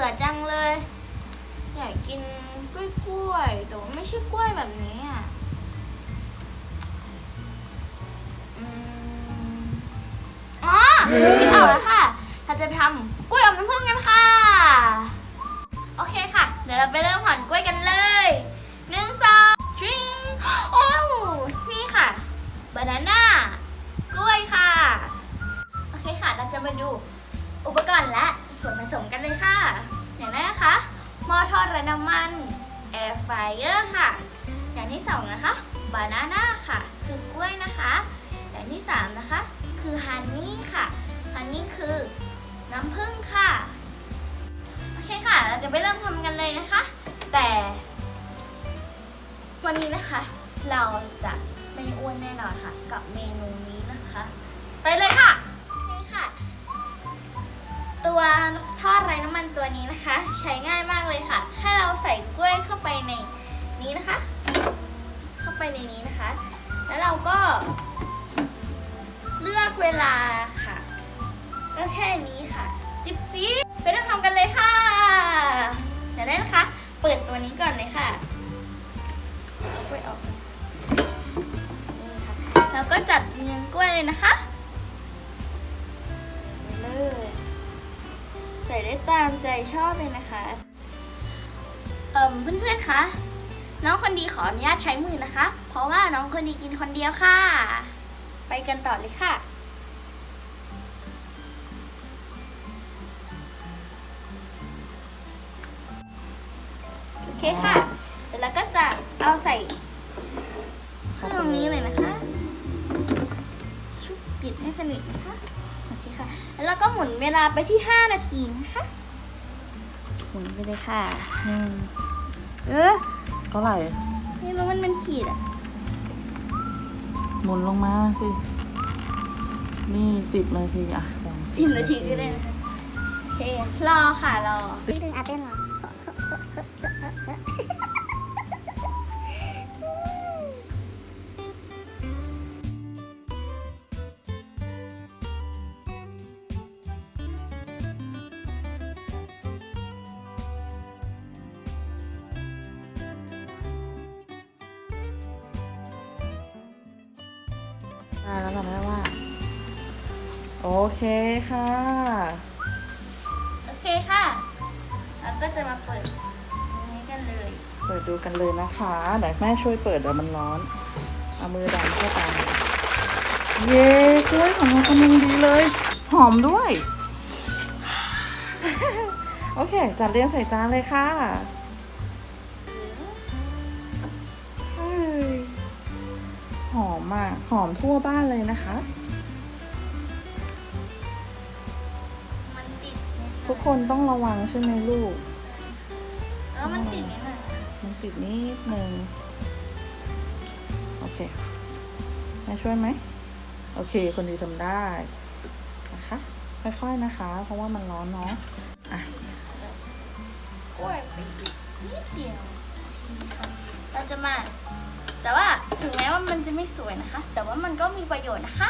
บื่อจังเลย อยากกินกล้วยกล้วยแต่ว่าไม่ใช่กล้วยแบบนี้อะอ๋อคิดออกแล้วค่ะเราจะทำกล้วยอบน้ำผึ้งกันค่ะ โอเคค่ะ เดี๋ยวเราไปเริ่มหั่นกล้วยกันเลยหนึ่งสองทริงโอ้นี่ค่ะบานาน่ากล้วยค่ะ โอเคค่ะ เราจะมาดูอุปกรณ์และ ส่วนผสมกันเลยค่ะ อย่างแรกนะคะหม้อทอดไร้น้ำมัน air fryer ค่ะ อย่างที่สองนะคะบานาน่าค่ะ คือกล้วยนะคะ อย่างที่สามนะคะ คือฮันนี่ค่ะฮันนี่คือน้ำผึ้งค่ะ โอเคค่ะ เราจะไปเริ่มทำกันเลยนะคะ แต่ วันนี้นะคะ เราจะไม่อ้วนแน่นอนค่ะ กับเมนูนี้นะคะ ไปเลยค่ะ ตัวทอดไร้น้ำมันตัวนี้นะคะ ใช้ง่ายมากเลยค่ะ แค่เราใส่กล้วยเข้าไปในนี้นะคะ เข้าไปในนี้นะคะ แล้วเราก็ เลือกเวลาค่ะ ก็แค่นี้ค่ะ จิ๊บจิ๊บไปเริ่มทำกันเลยค่ะเดี๋ยวได้นะคะ เปิดตัวนี้ก่อนเลยค่ะเอากล้วยออกนี่ค่ะแล้วก็จัดเรียงกล้วยเลยนะคะ ใส่ได้ตามใจชอบเลยนะคะเอ่มเพื่อนๆคะน้องคนดีขออนุญาตใช้มือนะคะ เพราะว่าน้องคนดีกินคนเดียวค่ะ ไปกันต่อเลยค่ะโอเคค่ะเดี๋ยวเราก็จะเอาใส่เครื่องนี้เลยนะคะ ชุบปิดให้สนิทนะคะโอเคค่ะ แล้วเราก็หมุนเวลาไปที่ 5 นาทีนะคะหมุนไปเลยค่ะอืมเออเท่าไหร่ไม่รู้มันเป็นขีดอะหมุนลงมาสิ นี่สิบนาทีอะลองสิบนาทีก็ได้นะคะโอเครอค่ะรอ นี่คืออาเต้นเหรอ ได้แล้วกันแม่ว่า โอเคค่ะ โอเคค่ะแล้วก็จะมาเปิดตรงนี้กันเลย เปิดดูกันเลยนะคะเดี๋ยวแม่ช่วยเปิดเดี๋ยวมันร้อน เอามือดันเข้าไปเย้กล้วยของเรากำลังดีเลย หอมด้วย โอเค จัดเรียงใส่จานเลยค่ะ อมอะหอมทั่วบ้านเลยนะคะ มันติดนิดหทุน่กอยคนต้องระวังใช่ไหมลูก แล้วมันติดนิดหน่อยมันติดนิดนึงโอเคแม่ช่วยไหมโอเค คนดีทำได้นะคะค่อยๆนะคะ เพราะว่ามันร้อนเนาะอะกล้วยไปอีกนิดเดียวเราจะมา แต่ว่าถึงแม้ว่ามันจะไม่สวยนะคะ แต่ว่ามันก็มีประโยชน์นะคะ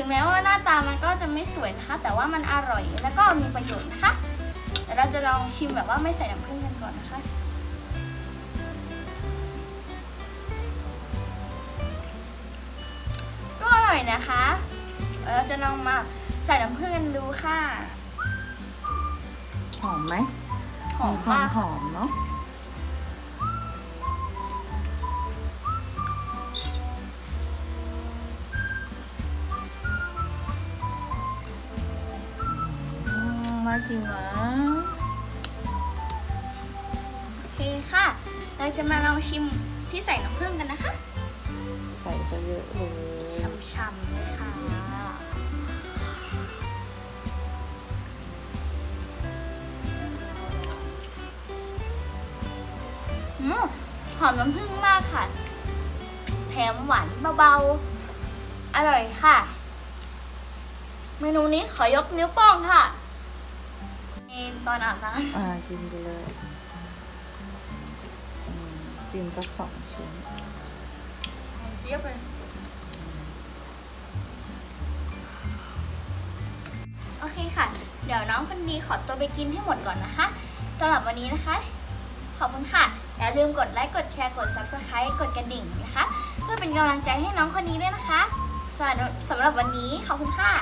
ถึงแม้ว่าหน้าตามันก็จะไม่สวยนะคะ แต่ว่ามันอร่อยแล้วก็มีประโยชน์นะคะเดี๋ยวเราจะลองชิมแบบว่าไม่ใส่น้ำผึ้งกันก่อนนะคะก็อร่อยนะคะเดี๋ยวเราจะลองมาใส่น้ำผึ้งกันดูค่ะ หอมไหมหอมความมากหอมเนาะ จริงโอเคค่ะ เราจะมาลองชิมที่ใส่น้ำผึ้งกันนะคะใส่ซะเยอะเลยช่ำๆเลยค่ะหอมน้ำผึ้งมากค่ะ แถมหวานเบาๆ อร่อยค่ะ เมนูนี้ขอยกนิ้วโป้งค่ะ นี่ตอนอาบน้อ่ากินไปเลยอืมกินสักสองชิ้นำเจี๊ยบเลยโอเคค่ะ เดี๋ยวน้องคนดีขอตัวไปกินให้หมดก่อนนะคะสำหรับวันนี้นะคะ ขอบคุณค่ะ อย่าลืมกดไลค์กดแชร์กด subscribe กดกระดิ่งนะคะ เพื่อเป็นกำลังใจให้น้องคนนี้ด้วยนะคะสำหรับสำหรับวันนี้ขอบคุณค่ะ